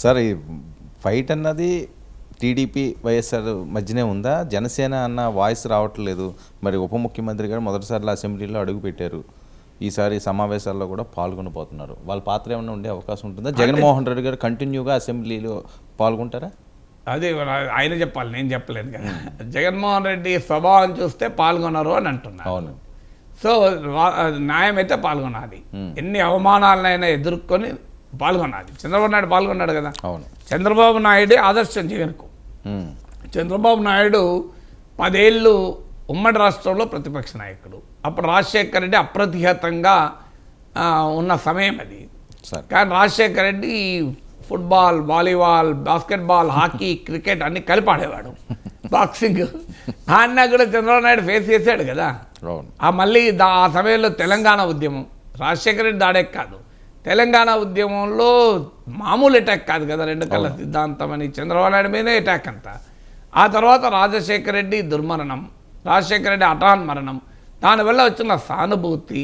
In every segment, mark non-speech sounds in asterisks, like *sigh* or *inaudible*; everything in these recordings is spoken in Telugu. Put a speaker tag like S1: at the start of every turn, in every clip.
S1: సార్ ఈ ఫైట్ అన్నది టీడీపీ వైఎస్ఆర్ మధ్యనే ఉందా? జనసేన అన్న వాయిస్ రావట్లేదు. మరి ఉప ముఖ్యమంత్రి గారు మొదటిసారిలో అసెంబ్లీలో అడుగు పెట్టారు. ఈసారి సమావేశాల్లో కూడా పాల్గొనబోతున్నారు వాళ్ళ పాత్ర ఏమైనా ఉండే అవకాశం ఉంటుందా? జగన్మోహన్ రెడ్డి గారు కంటిన్యూగా అసెంబ్లీలో పాల్గొంటారా?
S2: అదే ఆయన చెప్పాలి నేను చెప్పలేను కదా. జగన్మోహన్ రెడ్డి స్వభావం చూస్తే పాల్గొనరు అని అంటున్నారు.
S1: అవును.
S2: సో న్యాయం అయితే పాల్గొనాలి. ఎన్ని అవమానాలనైనా ఎదుర్కొని పాల్గొనాలి. చంద్రబాబు నాయుడు పాల్గొన్నాడు కదా?
S1: అవును.
S2: చంద్రబాబు నాయుడే ఆదర్శం జగన్కు చంద్రబాబు నాయుడు పదేళ్ళు ఉమ్మడి రాష్ట్రంలో ప్రతిపక్ష నాయకుడు. అప్పుడు రాజశేఖర రెడ్డి అప్రతిహతంగా ఉన్న సమయం అది. కానీ Rajasekhara Reddy football volleyball basketball hockey cricket అన్ని కలిపి ఆడేవాడు. *laughs* బాక్సింగ్. ఆయన కూడా చంద్రబాబు నాయుడు ఫేస్ చేశాడు కదా?
S1: అవును.
S2: ఆ మళ్ళీ ఆ సమయంలో తెలంగాణ ఉద్యమం. రాజశేఖర రెడ్డి దాడే కాదు తెలంగాణ ఉద్యమంలో మామూలు అటాక్ కాదు కదా రెండు కళ్ళ సిద్ధాంతం అని చంద్రబాబు నాయుడు మీదే అటాక్ అంతా ఆ తర్వాత రాజశేఖర రెడ్డి దుర్మరణం రాజశేఖర రెడ్డి అటాన్ మరణం దానివల్ల వచ్చిన సానుభూతి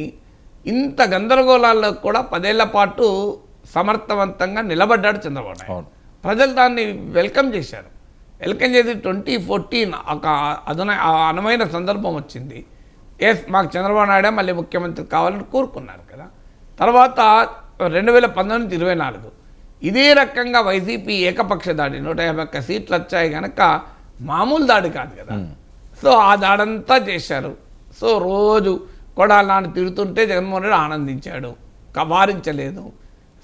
S2: ఇంత గందరగోళాల్లో కూడా పదేళ్ళ పాటు సమర్థవంతంగా నిలబడ్డాడు చంద్రబాబు నాయుడు. ప్రజలు దాన్ని వెల్కమ్ చేశారు. వెల్కమ్ చేసి ట్వంటీ ఫోర్టీన్ ఒక అదున ఆ అనువైన సందర్భం వచ్చింది. ఎస్ మాకు చంద్రబాబు నాయుడే మళ్ళీ ముఖ్యమంత్రి కావాలని కోరుకున్నారు కదా. తర్వాత రెండు వేల పంతొమ్మిది ఇరవై నాలుగు. ఇదే రకంగా వైసీపీ ఏకపక్ష దాడి నూట యాభై ఒక్క సీట్లు వచ్చాయి కనుక మామూలు దాడి కాదు కదా. సో ఆ దాడంతా చేశారు. సో రోజు కొడాలి నాన్న తిడుతుంటే జగన్మోహన్ రెడ్డి ఆనందించాడు. కబారించలేదు.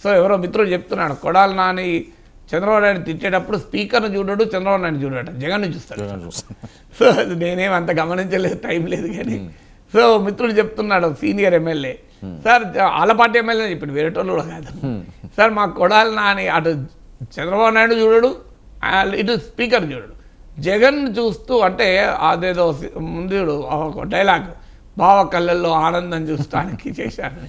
S2: సో ఎవరో మిత్రుడు చెప్తున్నాడు కొడాలి నాని చంద్రబాబు నాయుడు తిట్టేటప్పుడు స్పీకర్ను చూడడు చంద్రబాబు నాయుడు చూడట జగన్ చూస్తాడు. *laughs* సో అది నేనేం అంత గమనించలేదు టైం లేదు కానీ. సో మిత్రుడు చెప్తున్నాడు senior MLA sir Alapati MLA ఇప్పుడు వేరేటోళ్ళు కూడా కాదు. సార్ మా కొడాలి నాని అటు చంద్రబాబు నాయుడు చూడడు ఇటు స్పీకర్ చూడడు. జగన్ చూస్తూ అంటే అదేదో ముందు ఒక డైలాగ్ బావ కళ్ళల్లో ఆనందం చూస్తానికి చేశాను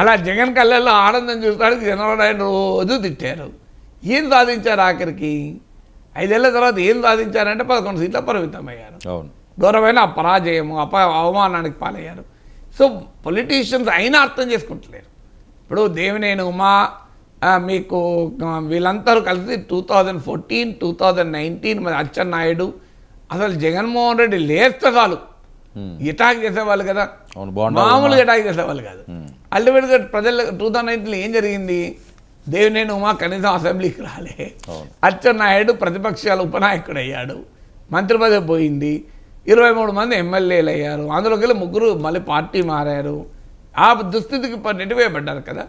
S2: అలా జగన్ కళ్ళల్లో ఆనందం చూస్తానికి చంద్రబాబు నాయుడు రోజు తిట్టారు. ఏం సాధించారు ఆఖరికి? ఐదేళ్ళ తర్వాత ఏం సాధించారంటే పదకొండు సీట్ల పరిమితమయ్యారు.
S1: అవును.
S2: ఘోరమైన పరాజయము అప అవమానానికి పాలయ్యారు. సో పొలిటీషియన్స్ అయినా అర్థం చేసుకుంటలేరు. ఇప్పుడు దేవినేని ఉమా మీకు వీళ్ళందరూ కలిసి two thousand fourteen two thousand nineteen మరి అచ్చెన్నాయుడు అసలు జగన్మోహన్ రెడ్డి లేస్తే చాలు. అటాక్ చేసేవాళ్ళు కదా. మామూలుగా అటాక్ చేసేవాళ్ళు కాదు. అల్టిమేట్గా ప్రజలు టూ థౌజండ్ నైన్టీన్లో ఏం జరిగింది? దేవినేని ఉమా కనీసం అసెంబ్లీకి రాలే. అచ్చెన్నాయుడు ప్రతిపక్షాల ఉపనాయకుడు అయ్యాడు. మంత్రి పదవి పోయింది. ఇరవై మూడు మంది ఎమ్మెల్యేలు అయ్యారు. అందులోకి వెళ్ళి ముగ్గురు మళ్ళీ పార్టీ మారారు. ఆ దుస్థితికి నెట్టివేయబడ్డారు కదా?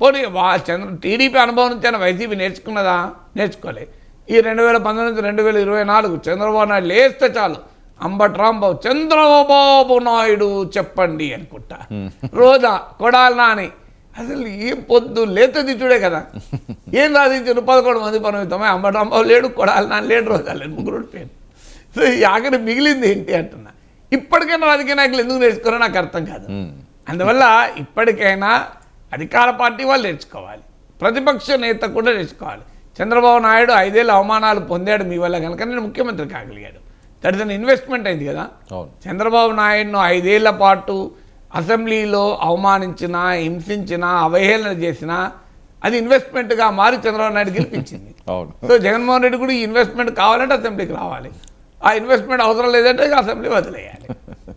S2: పోనీ వా చంద్ర టీడీపీ అనుభవం నుంచి అయినా వైసీపీ నేర్చుకున్నదా? నేర్చుకోలే. ఈ రెండు వేల పంతొమ్మిది నుంచి రెండు వేల ఇరవై నాలుగు చంద్రబాబు నాయుడు లేస్తే చాలు. అంబటి రాంబాబు చంద్రబాబు నాయుడు చెప్పండి అనుకుంటా. రోజా కొడాలి నాని. అసలు *laughs* ఏం పొద్దు లేత దిట్టుడే కదా. ఏం సాధించారు పదకొండు మంది పరిమితమే అంబటి రాంబాబు లేడు కొడాలి నాని లేడు రోజా లేడు ముగ్గురు పేరు సో ఈ ఆఖరి మిగిలింది ఏంటి అంటున్నా. ఇప్పటికైనా రాజకీయ నాయకులు ఎందుకు నేర్చుకోరో నాకు అర్థం కాదు. అందువల్ల ఇప్పటికైనా అధికార పార్టీ వాళ్ళు నేర్చుకోవాలి. ప్రతిపక్ష నేత కూడా నేర్చుకోవాలి. చంద్రబాబు నాయుడు ఐదేళ్ళు అవమానాలు పొందాడు మీ వల్ల కనుక నేను ముఖ్యమంత్రి కాగలిగాడు. దట్ ఇస్ అన్ ఇన్వెస్ట్మెంట్ అయింది కదా. చంద్రబాబు నాయుడును ఐదేళ్ళ పాటు అసెంబ్లీలో అవమానించిన హింసించిన అవహేళన చేసిన అది ఇన్వెస్ట్మెంట్గా మారి చంద్రబాబు నాయుడు గెలిపించింది. *laughs* సో జగన్మోహన్ రెడ్డి కూడా ఈ ఇన్వెస్ట్మెంట్ కావాలంటే అసెంబ్లీకి రావాలి. ఆ ఇన్వెస్ట్మెంట్ అవసరం లేదంటే అసెంబ్లీ వదిలేయాలి. *laughs*